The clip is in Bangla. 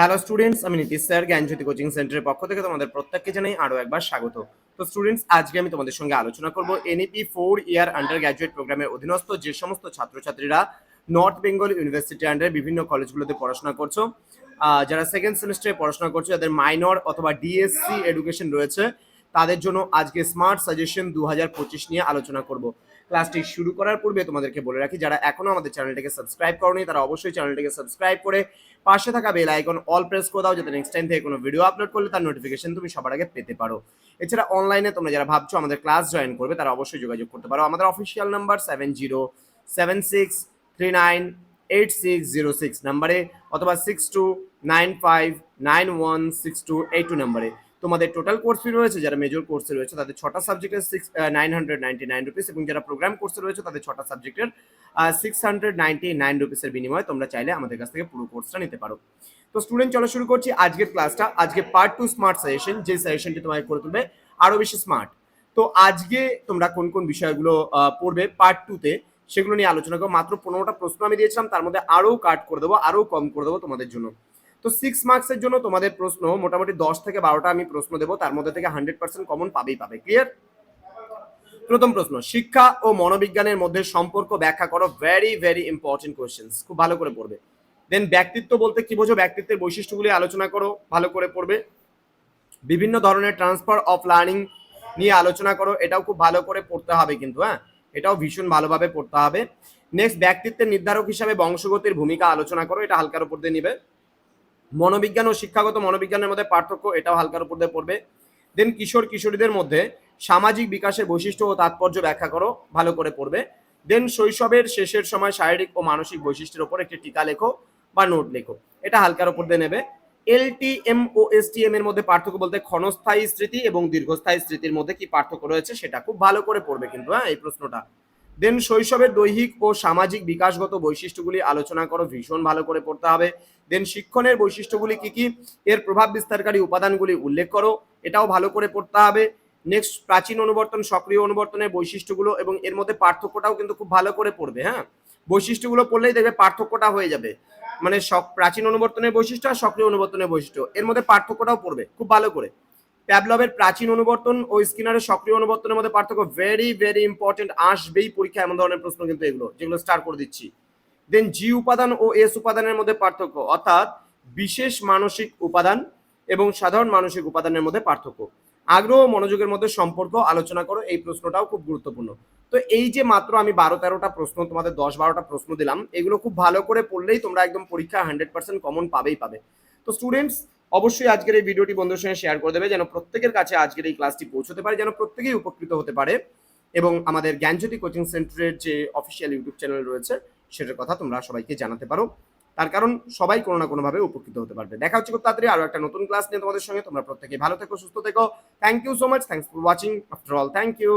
হ্যালো স্টুডেন্টস আমি নীতিশ স্যার, জ্ঞানজ্যোতি কোচিং সেন্টারের পক্ষ থেকে তোমাদের প্রত্যেককে জানাই আরও একবার স্বাগত। তো স্টুডেন্টস আজকে আমি তোমাদের সঙ্গে আলোচনা করব NEP four year undergraduate প্রোগ্রামের অধীনস্থ যে সমস্ত ছাত্রছাত্রীরা নর্থ বেঙ্গল ইউনিভার্সিটি আন্ডারে বিভিন্ন কলেজগুলোতে পড়াশোনা করছ। যারা সেকেন্ড সেমিস্টারে পড়াশোনা করছ, যাদের মাইনর অথবা ডিএসসি এডুকেশন রয়েছে, তাদের জন্য আজকে স্মার্ট সাজেশন দু হাজার পঁচিশ নিয়ে আলোচনা করব। ক্লাসটি শুরু করার পূর্বে তোমাদেরকে বলে রাখি, যারা এখনও আমাদের চ্যানেলটিকে সাবস্ক্রাইব করনি, তারা অবশ্যই চ্যানেলটিকে সাবস্ক্রাইব করে পাশে থাকা বেল আইকন অল প্রেস করে দাও, যাতে নেক্সট টাইম থেকে কোনো ভিডিও আপলোড করলে তার নোটিফিকেশন তুমি সবার আগে পেতে পারো। এছাড়া অনলাইনে তোমরা যারা ভাবছ আমাদের ক্লাস জয়েন করবে, তারা অবশ্যই যোগাযোগ করতে পারো। আমাদের official number seven zero seven six three nine eight six zero six নাম্বারে অথবা six two nine five nine one six two eight two নাম্বারে তোমাদের টোটাল কোর্স ফি রয়েছে, যারা মেজর কোর্সে রয়েছে, তাদের ছটা সাবজেক্টের six nine hundred ninety nine rupees এবং যারা প্রোগ্রাম কোর্সে রয়েছে, তাদের ছটা সাবজেক্টের সিক্স হান্ড্রেড নাইনটি নাইন রুপিসের বিনিময়ে তোমরা চাইলে আমাদের কাছ থেকে পুরো কোর্সটা নিতে পারো। তো স্টুডেন্ট চলো শুরু করছি আজকের ক্লাসটা আজকে পার্ট টু স্মার্ট সাজেশন যে সাজেশনটি তোমায় করে তুলবে, আরও বেশি স্মার্ট তো আজকে তোমরা কোন কোন বিষয়গুলো পড়বে পার্ট টুতে সেগুলো নিয়ে আলোচনা করব। মাত্র পনেরোটা প্রশ্ন আমি দিয়েছিলাম, তার মধ্যে আরও কাট করে দেবো, আরও কম করে দেবো তোমাদের জন্য। তো সিক্স মার্কসের জন্য তোমাদের প্রশ্ন, মোটামুটি দশ থেকে বারোটা আমি প্রশ্ন দেবো, তার মধ্যে থেকে হান্ড্রেড পার্সেন্ট কমন পাবেই পাবে ক্লিয়ার প্রথম প্রশ্ন, শিক্ষা ও মনোবিজ্ঞানের মধ্যে সম্পর্ক ব্যাখ্যা করো ভেরি ভেরি ইম্পর্টেন্ট কোয়েশ্চেন্স খুব ভালো করে পড়বে। দেন ব্যক্তিত্ব বলতে কি বোঝো? ব্যক্তিত্বের বৈশিষ্ট্যগুলি আলোচনা করো, ভালো করে পড়বে। বিভিন্ন ধরনের ট্রান্সফার অফ লার্নিং নিয়ে আলোচনা করো, এটাও খুব ভালো করে পড়তে হবে কিন্তু হ্যাঁ? এটাও ভীষণ ভালোভাবে পড়তে হবে। নেক্সট ব্যক্তিত্বের নির্ধারক হিসাবে বংশগতির ভূমিকা আলোচনা করো, এটা হালকার উপর দিয়ে নিবে। মনোবিজ্ঞান ও শিক্ষাগত মনোবিজ্ঞানের মধ্যে পার্থক্য এটাও হালকার উপর দিয়ে পড়বে। দেন কিশোর কিশোরীদের মধ্যে সামাজিক বিকাশের বৈশিষ্ট্য ও তাৎপর্য ব্যাখ্যা করো, ভালো করে পড়বে। দেন শৈশবের শেষের সময় শারীরিক ও মানসিক বৈশিষ্ট্যের উপর একটি টিকা লেখো বা নোট লেখো। এটা হালকার উপর দিয়ে নেবে। এলটিএম ও এসটিএম এর মধ্যে পার্থক্য বলতে ক্ষণস্থায়ী স্মৃতি এবং দীর্ঘস্থায়ী স্মৃতির মধ্যে কি পার্থক্য রয়েছে সেটা খুব ভালো করে পড়বে কিন্তু হ্যাঁ এই প্রশ্নটা। দেন শৈশবের দৈহিক ও সামাজিক বিকাশগত বৈশিষ্ট্যগুলি আলোচনা করো, ভীষণ ভালো করে পড়তে হবে। দেন শিক্ষণের বৈশিষ্ট্যগুলি কি কি? এর প্রভাব বিস্তারকারী উপাদানগুলি উল্লেখ করো, এটাও ভালো করে পড়তে হবে। নেক্সট প্রাচীন অনুবর্তন, সক্রিয় অনুবর্তনের বৈশিষ্ট্যগুলো এবং এর মধ্যে পার্থক্যটাও কিন্তু খুব ভালো করে পড়বে হ্যাঁ? বৈশিষ্ট্যগুলো পড়লেই দেখবে পার্থক্যটা হয়ে যাবে। মানে প্রাচীন অনুবর্তনের বৈশিষ্ট্য আর সক্রিয় অনুবর্তনের বৈশিষ্ট্য, এর মধ্যে পার্থক্যটাও পড়বে, খুব ভালো করে। প্যাবলবের প্রাচীন অনুবর্তন ও স্কিনারের সক্রিয় অনুবর্তনের মধ্যে পার্থক্য ভেরি ভেরি ইম্পর্টেন্ট আসবেই পরীক্ষা এমন ধরনের প্রশ্ন কিন্তু এগুলো, যেগুলো স্টার করে দিচ্ছি। দেন জি উপাদান ও এস উপাদানের মধ্যে পার্থক্য, অর্থাৎ বিশেষ মানসিক উপাদান এবং সাধারণ মানসিক উপাদানের মধ্যে পার্থক্য। আগ্রহ মনোযোগের মধ্যে সম্পর্ক, আলোচনা করো, এই প্রশ্নটাও খুব গুরুত্বপূর্ণ। তো এই যে মাত্র আমি বারো তেরোটা প্রশ্ন, তোমাদের দশ বারোটা প্রশ্ন দিলাম, এগুলো খুব ভালো করে পড়লেই তোমরা একদম পরীক্ষা হান্ড্রেড পার্সেন্ট কমন পাবেই পাবে। তো স্টুডেন্টস অবশ্যই আজকের এই ভিডিওটি বন্ধুদের সঙ্গে শেয়ার করে দেবে যেন প্রত্যেকের কাছে আজকের এই ক্লাসটি পৌঁছতে পারে, যেন প্রত্যেকেই উপকৃত হতে পারে। এবং আমাদের জ্ঞানজ্যোতি কোচিং সেন্টারের যে অফিসিয়াল ইউটিউব চ্যানেল রয়েছে, সেটার কথা তোমরা সবাইকে জানাতে পারো। তার কারণ, সবাই কোনো না কোনোভাবে উপকৃত হতে পারবে। দেখা হচ্ছে খুব তাড়াতাড়ি আরও একটা নতুন ক্লাস নিয়ে তোমাদের সঙ্গে। তোমরা প্রত্যেকে ভালো থেকো, সুস্থ থেকো। Thank you so much thanks for watching after all thank you